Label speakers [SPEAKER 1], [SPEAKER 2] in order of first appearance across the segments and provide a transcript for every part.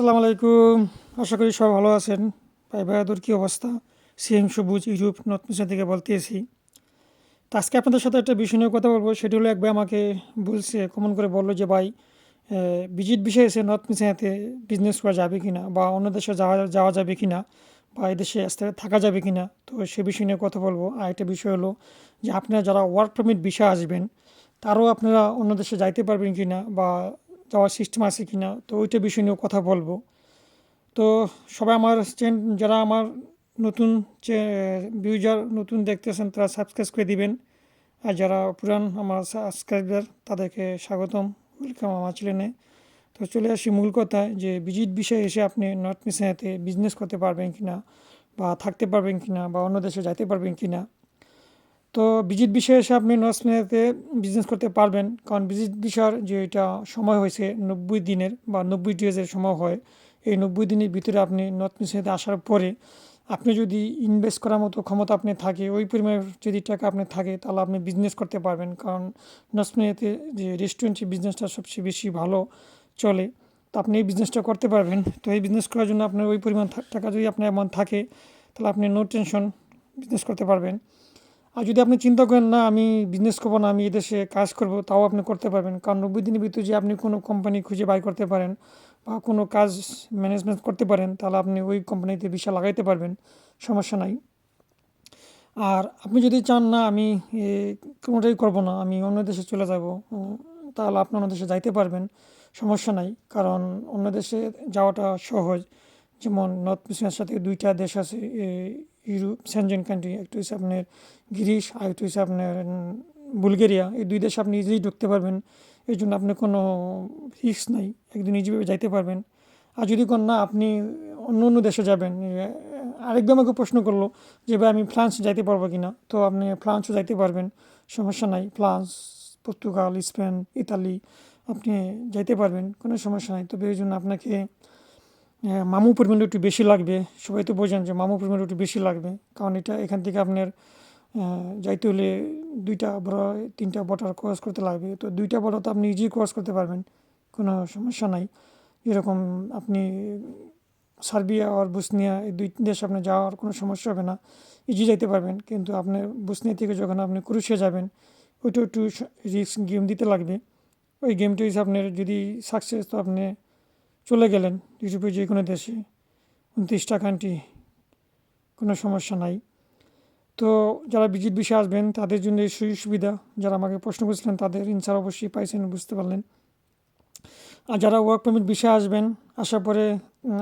[SPEAKER 1] আসসালামু আলাইকুম। আশা করি সবাই ভালো আছেন। ভাই বাহাদুর কী অবস্থা? সিএম সবুজ ইউরোপ নর্থ মিশন থেকে বলতেছি। তো আজকে আপনাদের সাথে একটা বিষয় নিয়ে কথা বলব। সেটি হলো এক ভাই আমাকে বলছে, কমন করে বলল যে, ভাই ভিজিট বিষয়ে এসে নর্থ মিশনাতে বিজনেস করা যাবে কি না বা অন্য দেশে যাওয়া যাওয়া যাবে কি না বা এদেশে আসতে থাকা যাবে কি না তো সে বিষয় নিয়ে কথা বলব। আর একটা বিষয় হলো যে, আপনারা যারা ওয়ার্ক পারমিট বিষয় আসবেন, তারও আপনারা অন্য দেশে যাইতে পারবেন কি না বা যাওয়ার সিস্টেম আছে কি না তো ওইটা বিষয় নিয়েও কথা বলব। তো সবাই আমার চ্যান যারা আমার নতুন চে ভিউজার নতুন দেখতেছেন, তারা সাবস্ক্রাইব করে দিবেন। আর যারা পুরান আমার সাবস্ক্রাইবার তাদেরকে স্বাগতম ওয়েলকাম আমার চ্যানেলে তো চলে আসি মূল কথায়, যে ভিজিট বিষয়ে এসে আপনি নর্থ মিশনাতে বিজনেস করতে পারবেন কি না বা থাকতে পারবেন কি না বা অন্য দেশে যাইতে পারবেন কি না তো ভিজিট বিষয়ে এসে আপনি নর্থ বিজনেস করতে পারবেন। কারণ ভিজিট বিষয়ের যে এটা সময় হয়েছে নব্বই দিনের বা নব্বই ডেজের সময় হয়, এই নব্বই দিনের ভিতরে আপনি নর্থ আসার পরে আপনি যদি ইনভেস্ট করার মতো ক্ষমতা আপনি থাকে, ওই পরিমাণের যদি টাকা আপনি থাকে, তাহলে আপনি বিজনেস করতে পারবেন। কারণ মিশনাতে যে রেস্টুরেন্ট বিজনেসটা সবচেয়ে বেশি ভালো চলে, তো আপনি এই বিজনেসটা করতে পারবেন। তো এই বিজনেস করার জন্য আপনার ওই পরিমাণ টাকা যদি আপনার এমন থাকে, তাহলে আপনি নো টেনশন বিজনেস করতে পারবেন। আর যদি আপনি চিন্তা করেন, না, আমি বিজনেস করব না, আমি এদেশে কাজ করব তাও আপনি করতে পারবেন। কারণ নব্বই দিনের ভিতরে যে আপনি কোনো কোম্পানি খুঁজে বাই করতে পারেন বা কোনো কাজ ম্যানেজমেন্ট করতে পারেন, তাহলে আপনি ওই কোম্পানিতে ভিসা লাগাইতে পারবেন। সমস্যা নাই। আর আপনি যদি চান, না, আমি কোনোটাই করব না, আমি অন্য দেশে চলে যাব তাহলে আপনি অন্য দেশে যাইতে পারবেন। সমস্যা নাই। কারণ অন্য দেশে যাওয়াটা সহজ। যেমন নর্থ মিশনের সাথে দুইটা দেশ আছে ইউরোপ সেনজেন কান্ট্রি একটু হচ্ছে আপনার গ্রিস, আর একটু হচ্ছে আপনার বুলগেরিয়া। এই দুই দেশে আপনি ইজিলি ঢুকতে পারবেন। এই জন্য আপনার কোনো রিস্ক নাই। একদিন ইজিভাবে যাইতে পারবেন। আর যদি কোন না, আপনি অন্য অন্য দেশে যাবেন। আরেকদম আমাকে প্রশ্ন করল যে, ভাই, আমি ফ্রান্স যাইতে পারব কি না তো আপনি ফ্রান্সও যাইতে পারবেন। সমস্যা নাই। ফ্রান্স, পর্তুগাল, স্পেন, ইতালি, আপনি যাইতে পারবেন। কোনো সমস্যা নাই। তবে এই জন্য আপনাকে মামু পরিমাণটা একটু বেশি লাগবে। সবাই তো বোঝেন যে মামু পরিমাণটা একটু বেশি লাগবে। কারণ এটা এখান থেকে আপনার যাইতে হলে দুইটা বড়, তিনটা বটার ক্রস করতে লাগবে। তো দুইটা বড় তো আপনি ইজি ক্রস করতে পারবেন, কোনো সমস্যা নাই। যেরকম আপনি সার্বিয়া আর বুসনিয়া, এই দুই দেশ আপনার যাওয়ার কোনো সমস্যা হবে না। ইজি যাইতে পারবেন, কিন্তু আপনার বুসনিয়া থেকে যখন আপনি ক্রুশে যাবেন ওইটা একটু রিস্ক গেম দিতে লাগবে। ওই গেমটা হিসেবে আপনার যদি সাকসেস তো আপনি চলে গেলেন ইউরোপের যে কোনো দেশে। উনত্রিশটা কান্ট্রি কোনো সমস্যা নাই। তো যারা ভিজিট বিষয়ে আসবেন, তাদের জন্য এই সুযোগ সুবিধা। যারা আমাকে প্রশ্ন করেছিলেন, তাদের ইনসার অবশ্যই পাইছেন, বুঝতে পারলেন। আর যারা ওয়ার্ক পারমিট বিষয়ে আসবেন, আসার পরে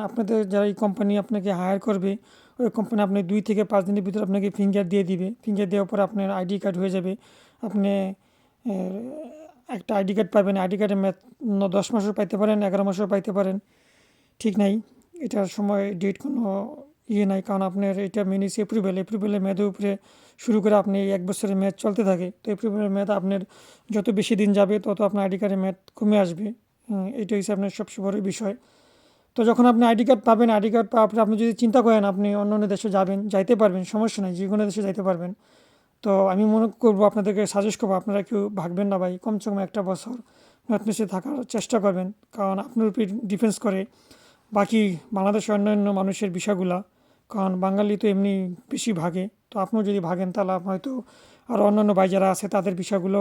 [SPEAKER 1] আপনাদের যারা এই কোম্পানি আপনাকে হায়ার করবে, ওই কোম্পানি আপনি দুই থেকে পাঁচ দিনের ভিতরে আপনাকে ফিঙ্গার দিয়ে দিবে। ফিঙ্গার দেওয়ার পরে আপনার আইডি কার্ড হয়ে যাবে। আপনি একটা আইডি কার্ড পাবেন, আইডি ম্যাথ দশ মাসও পাইতে পারেন, এগারো মাসও পাইতে পারেন। ঠিক নাই। এটার সময় ডেট কোনো ইয়ে নাই, কারণ আপনার এটা মিনিস এপ্রিল এপ্রিলের মেয়াদের উপরে শুরু করে আপনি এক বছরের মেয়াদ চলতে থাকে। তো এপ্রিলের মেয়াদ আপনার যত বেশি দিন যাবে, তত আপনার আইডি কার্ডের মেয়াদ কমে আসবে। এটা হচ্ছে আপনার সবচেয়ে বড় বিষয়। তো যখন আপনি আইডি কার্ড পাবেন, আইডি কার্ড পাওয়ার পরে আপনি যদি চিন্তা করেন, আপনি অন্য অন্য দেশে যাবেন, যাইতে পারবেন, সমস্যা নেই, যে কোনো দেশে যাইতে পারবেন। তো আমি মনে করব আপনাদেরকে সাজেস্ট করব, আপনারা কেউ ভাগবেন না ভাই। কমসে কম একটা বছর নর্থ থাকার চেষ্টা করবেন, কারণ আপনার উপরে ডিফেন্স করে বাকি বাংলাদেশের অন্যান্য মানুষের বিষয়গুলা, কারণ বাঙালি তো এমনি বেশি ভাগে। তো আপনিও যদি ভাগেন, তাহলে হয়তো আর অন্যান্য ভাই যারা আছে, তাদের বিষয়গুলো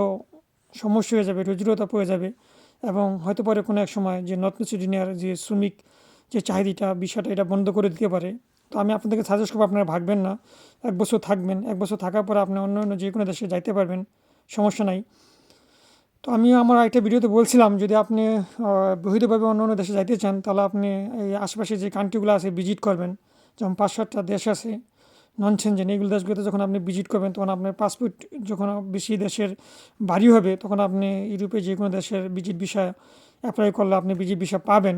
[SPEAKER 1] সমস্যা হয়ে যাবে, রুজিরতা পড়ে যাবে। এবং হয়তো পরে কোনো এক সময় যে নর্থ মিসিডিনিয়ার যে শ্রমিক যে চাহিদাটা, বিষয়টা এটা বন্ধ করে দিতে পারে। তো আমি আপনাদেরকে সাজেস্ট করব আপনারা ভাগবেন না। এক বছর থাকবেন। এক বছর থাকার পরে আপনি অন্য অন্য যে কোনো দেশে যাইতে পারবেন। সমস্যা নাই। তো আমি আমার একটা ভিডিওতে বলছিলাম, যদি আপনি বহিতভাবে অন্য অন্য দেশে যাইতে চান, তাহলে আপনি এই আশেপাশে যে কান্ট্রিগুলো আছে ভিজিট করবেন। যেমন পাঁচ সাতটা দেশ আছে নন সেনজেন এইগুলো দেশগুলোতে যখন আপনি ভিজিট করবেন, তখন আপনার পাসপোর্ট যখন বেশি দেশের বাড়ি হবে, তখন আপনি ইউরোপে যে কোনো দেশের ভিজিট বিষয় অ্যাপ্লাই করলে আপনি ভিজিট বিষয় পাবেন।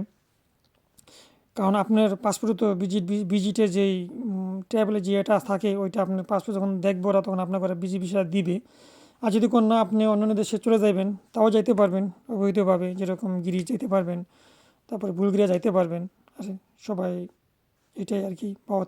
[SPEAKER 1] কারণ আপনার পাসপোর্টে তো ভিজিট ভিজিটের যেই ট্রাভেলের যে এটা থাকে, ওইটা আপনার পাসপোর্ট যখন দেখব ওরা তখন আপনার করে ভিসা দিবে। আর যদি কোনো আপনি অন্যান্য দেশে চলে যাবেন তাও যাইতে পারবেন, অবৈধভাবে যেরকম গিরিজ যেতে পারবেন, তারপরে বুলগেরিয়া যাইতে পারবেন, আর সবাই এটাই আর কি পাওয়া